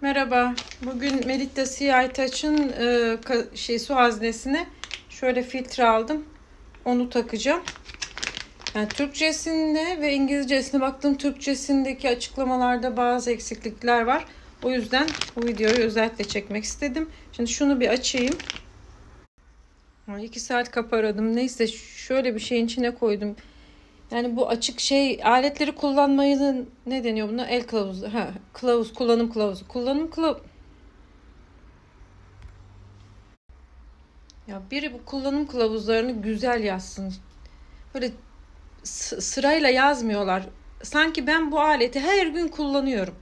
Merhaba. Bugün Melita Touch'ın e, şey su haznesine şöyle filtre aldım. Onu takacağım. Yani Türkçesinde ve İngilizcesine baktım. Türkçesindeki açıklamalarda bazı eksiklikler var. O yüzden bu videoyu özellikle çekmek istedim. Şimdi şunu bir açayım. Ay, İki saat kapı aradım. Neyse şöyle bir şeyin içine koydum. Yani bu açık şey aletleri kullanmayı ne deniyor buna? El kılavuzu. Ha, kılavuz, kullanım kılavuzu. Kullanım kılavuzu. Ya biri bu kullanım kılavuzlarını güzel yazsın. Böyle sırayla yazmıyorlar. Sanki ben bu aleti her gün kullanıyorum.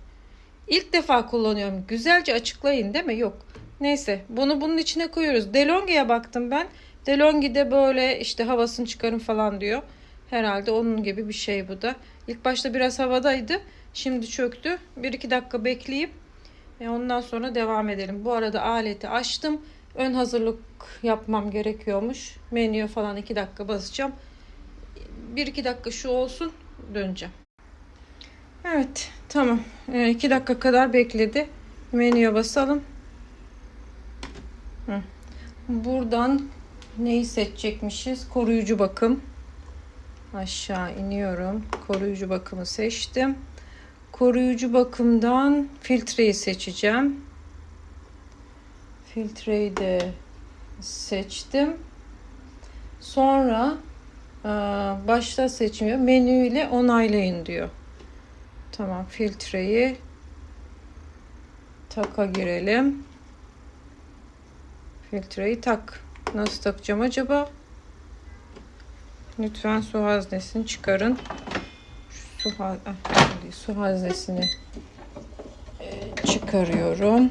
İlk defa kullanıyorum. Güzelce açıklayın değil mi? Yok. Neyse bunu bunun içine koyuyoruz. DeLonghi'ye baktım ben. DeLonghi'de böyle işte havasını çıkarın falan diyor. Herhalde onun gibi bir şey bu da. İlk başta biraz havadaydı. Şimdi çöktü. 1-2 dakika bekleyip ve ondan sonra devam edelim. Bu arada aleti açtım. Ön hazırlık yapmam gerekiyormuş. Menüye falan 2 dakika basacağım. 1-2 dakika şu olsun döneceğim. Evet tamam. 2 dakika kadar bekledi. Menüye basalım. Hı. Buradan neyi seçecekmişiz? Koruyucu bakım. Aşağı iniyorum. Koruyucu bakımı seçtim. Koruyucu bakımdan filtreyi seçeceğim. Filtreyi de seçtim. Sonra e, başta seçmiyor. Menü ile onaylayın diyor. Tamam filtreyi taka girelim. Filtreyi tak. Nasıl takacağım acaba? Lütfen su haznesini çıkarın. Şu su, ha- ah, su haznesini e, çıkarıyorum.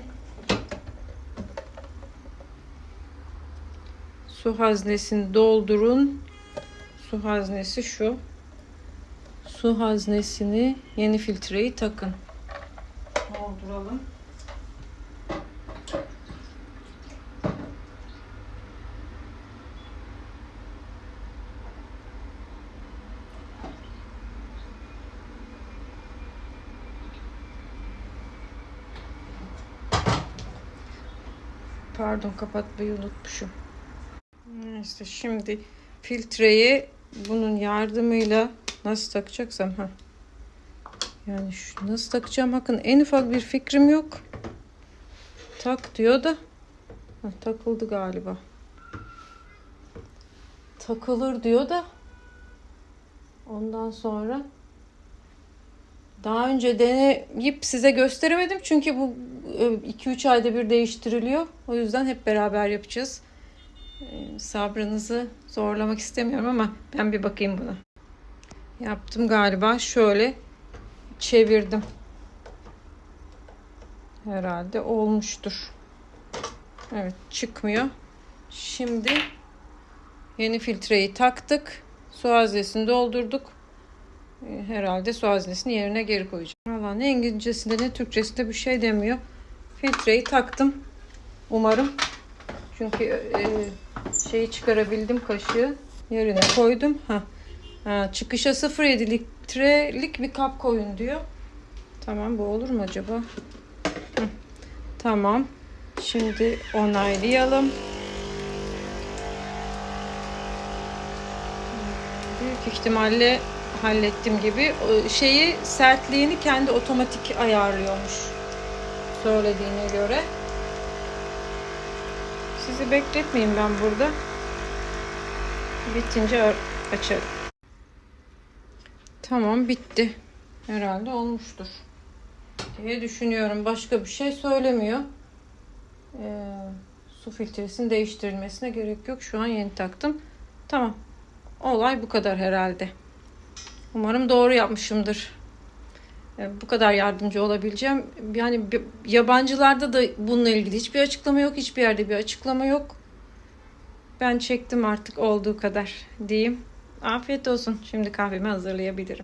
Su haznesini doldurun. Su haznesi şu. Su haznesini yeni filtreyi takın. Dolduralım. Pardon kapatmayı unutmuşum. İşte şimdi filtreyi bunun yardımıyla nasıl takacaksam ha. Yani şu nasıl takacağım bakın en ufak bir fikrim yok. Tak diyor da ha, takıldı galiba. Takılır diyor da ondan sonra daha önce deneyip size gösteremedim çünkü bu 2-3 ayda bir değiştiriliyor. O yüzden hep beraber yapacağız. Ee, Sabrınızı zorlamak istemiyorum ama ben bir bakayım buna. Yaptım galiba. Şöyle çevirdim. Herhalde olmuştur. Evet çıkmıyor. Şimdi yeni filtreyi taktık. Su haznesini doldurduk. Ee, Herhalde su haznesini yerine geri koyacağım. Valla ne İngilizcesinde ne Türkçesinde bir şey demiyor. Filtreyi taktım. Umarım. Çünkü e, şeyi çıkarabildim kaşığı. Yerine koydum. Ha. ha çıkışa 0.7 litrelik bir kap koyun diyor. Tamam bu olur mu acaba? Hı. Tamam. Şimdi onaylayalım. Büyük ihtimalle hallettim gibi. Şeyi sertliğini kendi otomatik ayarlıyormuş. Söylediğine göre. Sizi bekletmeyeyim ben burada. Bitince ar- açarım. Tamam bitti. Herhalde olmuştur. Diye düşünüyorum. Başka bir şey söylemiyor. Ee, su filtresinin değiştirilmesine gerek yok. Şu an yeni taktım. Tamam. Olay bu kadar herhalde. Umarım doğru yapmışımdır. Ee, Bu kadar yardımcı olabileceğim. Yani yabancılarda da bununla ilgili hiçbir açıklama yok. Hiçbir yerde bir açıklama yok. Ben çektim artık olduğu kadar diyeyim. Afiyet olsun. Şimdi kahvemi hazırlayabilirim.